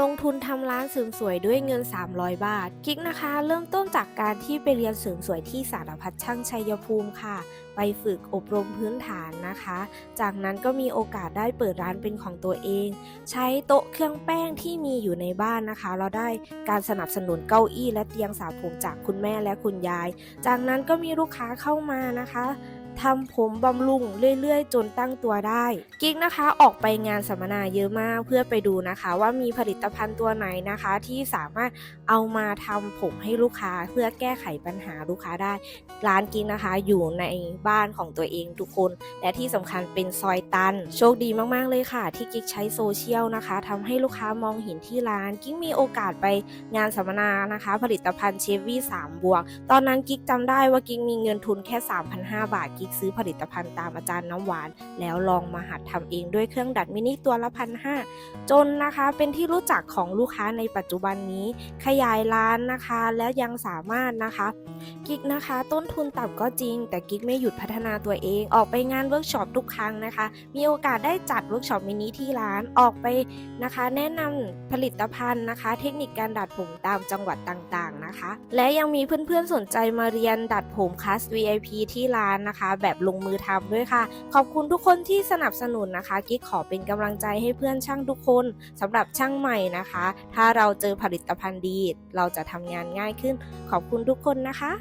ลงทุนทำร้านเสริมสวยด้วยเงิน 300 บาท กิ๊กนะคะ เริ่มต้นจากการที่ไปเรียนเสริมสวยที่สารพัดช่างชัยภูมิค่ะ ไปฝึกอบรมพื้นฐานนะคะ จากนั้นก็มีโอกาสได้เปิดร้านเป็นของตัวเอง ใช้โต๊ะเครื่องแป้งที่มีอยู่ในบ้านนะคะ เราได้การสนับสนุนเก้าอี้และเตียงสระผมจากคุณแม่และคุณยาย จากนั้นก็มีลูกค้าเข้ามานะคะ ทำผมบำรุงเรื่อยๆ จนตั้งตัวได้ กิ๊กนะคะออกไปงานสัมมนาเยอะมากเพื่อไปดูนะคะ ว่ามีผลิตภัณฑ์ตัวไหนนะคะ ที่สามารถเอามาทำผมให้ลูกค้าเพื่อแก้ไขปัญหาลูกค้าได้ ร้านกิ๊กนะคะอยู่ในบ้านของตัวเองทุกคน และที่สำคัญเป็นซอยตัน โชคดีมากๆเลยค่ะ ที่กิ๊กใช้โซเชียลนะคะทำให้ลูกค้ามองเห็นที่ร้าน กิ๊กมีโอกาสไปงานสัมมนานะคะ ผลิตภัณฑ์เชฟวี่3บวก ตอนนั้นกิ๊กจำได้ว่ากิ๊กมีเงินทุนแค่ 3,500 บาทกิ๊กซื้อผลิตภัณฑ์ตามอาจารย์น้ำหวาน แล้วลองมาหัดทำเองด้วยเครื่องดัดมินิตัวละพันห้าจนนะคะเป็นที่รู้จักของลูกค้าในปัจจุบันนี้ ขยายร้านนะคะ และยังสามารถนะคะกิ๊กนะคะต้นทุนต่ำก็จริง แต่กิ๊กไม่หยุดพัฒนาตัวเองออกไปงานเวิร์กช็อปทุกครั้งนะคะ มีโอกาสได้จัดเวิร์กช็อปมินิที่ร้านออกไปนะคะ แนะนำผลิตภัณฑ์นะคะ เทคนิคการดัดผมตามจังหวัดต่างๆนะคะ และยังมีเพื่อนๆสนใจมาเรียนดัดผมคลาส VIP ที่ร้านนะคะแบบลงมือทำด้วยค่ะ ขอบคุณทุกคนที่สนับสนุนนะคะ กิ๊กขอเป็นกำลังใจให้เพื่อนช่างทุกคนสำหรับช่างใหม่นะคะ ถ้าเราเจอผลิตภัณฑ์ดี เราจะทำงานง่ายขึ้น ขอบคุณทุกคนนะคะ